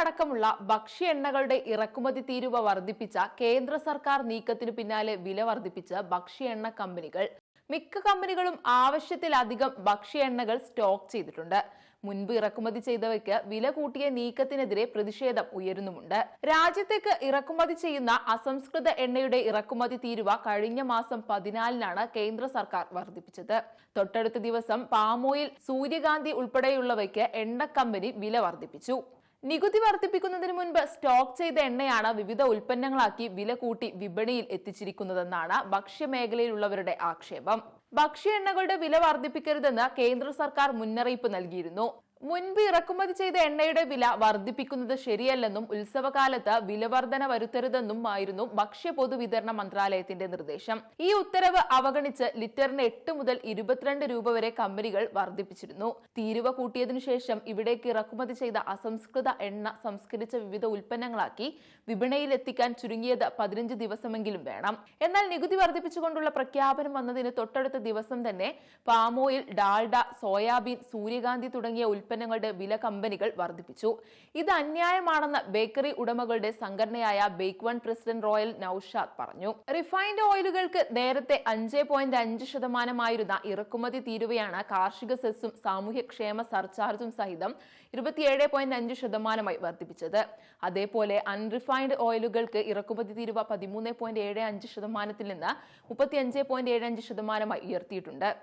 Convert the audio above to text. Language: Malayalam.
അടക്കമുള്ള ഭക്ഷ്യ എണ്ണകളുടെ ഇറക്കുമതി തീരുവ വർദ്ധിപ്പിച്ച കേന്ദ്ര സർക്കാർ നീക്കത്തിനു പിന്നാലെ വില വർദ്ധിപ്പിച്ച ഭക്ഷ്യ എണ്ണ കമ്പനികൾ. മിക്ക കമ്പനികളും ആവശ്യത്തിലധികം ഭക്ഷ്യ എണ്ണകൾ സ്റ്റോക്ക് ചെയ്തിട്ടുണ്ട്. മുൻപ് ഇറക്കുമതി ചെയ്തവയ്ക്ക് വില കൂട്ടിയ നീക്കത്തിനെതിരെ പ്രതിഷേധം ഉയരുന്നുമുണ്ട്. രാജ്യത്തേക്ക് ഇറക്കുമതി ചെയ്യുന്ന അസംസ്കൃത എണ്ണയുടെ ഇറക്കുമതി തീരുവ കഴിഞ്ഞ മാസം പതിനാലിനാണ് കേന്ദ്ര സർക്കാർ വർദ്ധിപ്പിച്ചത്. തൊട്ടടുത്ത ദിവസം പാമോയിൽ സൂര്യകാന്തി ഉൾപ്പെടെയുള്ളവയ്ക്ക് എണ്ണ കമ്പനി വില വർദ്ധിപ്പിച്ചു. നികുതി വർദ്ധിപ്പിക്കുന്നതിന് മുൻപ് സ്റ്റോക്ക് ചെയ്ത എണ്ണയാണ് വിവിധ ഉൽപ്പന്നങ്ങളാക്കി വില കൂട്ടി വിപണിയിൽ എത്തിച്ചിരിക്കുന്നതെന്നാണ് ഭക്ഷ്യമേഖലയിലുള്ളവരുടെ ആക്ഷേപം. ഭക്ഷ്യ എണ്ണകളുടെ വില വർദ്ധിപ്പിക്കരുതെന്ന് കേന്ദ്ര സർക്കാർ മുന്നറിയിപ്പ് നൽകിയിരുന്നു. മുൻപ് ഇറക്കുമതി ചെയ്ത എണ്ണയുടെ വില വർദ്ധിപ്പിക്കുന്നത് ശരിയല്ലെന്നും ഉത്സവകാലത്ത് വിലവർധന വരുത്തരുതെന്നും ആയിരുന്നു ഭക്ഷ്യ പൊതുവിതരണ മന്ത്രാലയത്തിന്റെ നിർദ്ദേശം. ഈ ഉത്തരവ് അവഗണിച്ച് ലിറ്ററിന് എട്ട് മുതൽ ഇരുപത്തിരണ്ട് രൂപ വരെ കമ്പനികൾ വർദ്ധിപ്പിച്ചിരുന്നു. തീരുവ കൂട്ടിയതിനു ശേഷം ഇവിടേക്ക് ഇറക്കുമതി ചെയ്ത അസംസ്കൃത എണ്ണ സംസ്കരിച്ച വിവിധ ഉൽപ്പന്നങ്ങളാക്കി വിപണിയിലെത്തിക്കാൻ ചുരുങ്ങിയത് പതിനഞ്ച് ദിവസമെങ്കിലും വേണം. എന്നാൽ നികുതി വർദ്ധിപ്പിച്ചുകൊണ്ടുള്ള പ്രഖ്യാപനം വന്നതിന് തൊട്ടടുത്ത ദിവസം തന്നെ പാമോയിൽ ഡാൽഡ സോയാബീൻ സൂര്യകാന്തി തുടങ്ങിയ ഉൽപ്പന്നങ്ങളുടെ വില കമ്പനികൾ വർദ്ധിപ്പിച്ചു. ഇത് അന്യായമാണെന്ന് ബേക്കറി ഉടമകളുടെ സംഘടനയായ Bake One president Royal Naushad പറഞ്ഞു. റിഫൈൻഡ് ഓയിലുകൾക്ക് നേരത്തെ അഞ്ച് പോയിന്റ് അഞ്ച് ശതമാനമായിരുന്ന ഇറക്കുമതി തീരുവയാണ് കാർഷിക സെസ്സും സാമൂഹ്യക്ഷേമ സർചാർജും സഹിതം ഇരുപത്തിയേഴ് പോയിന്റ് അഞ്ച് ശതമാനമായി വർദ്ധിപ്പിച്ചത്. അതേപോലെ അൺറിഫൈൻഡ് ഓയിലുകൾക്ക് ഇറക്കുമതി തീരുവ പതിമൂന്ന് പോയിന്റ് ഏഴ് അഞ്ച് ശതമാനത്തിൽ നിന്ന് മുപ്പത്തി അഞ്ച് പോയിന്റ് ഏഴ് അഞ്ച് ശതമാനമായി ഉയർത്തിയിട്ടുണ്ട്.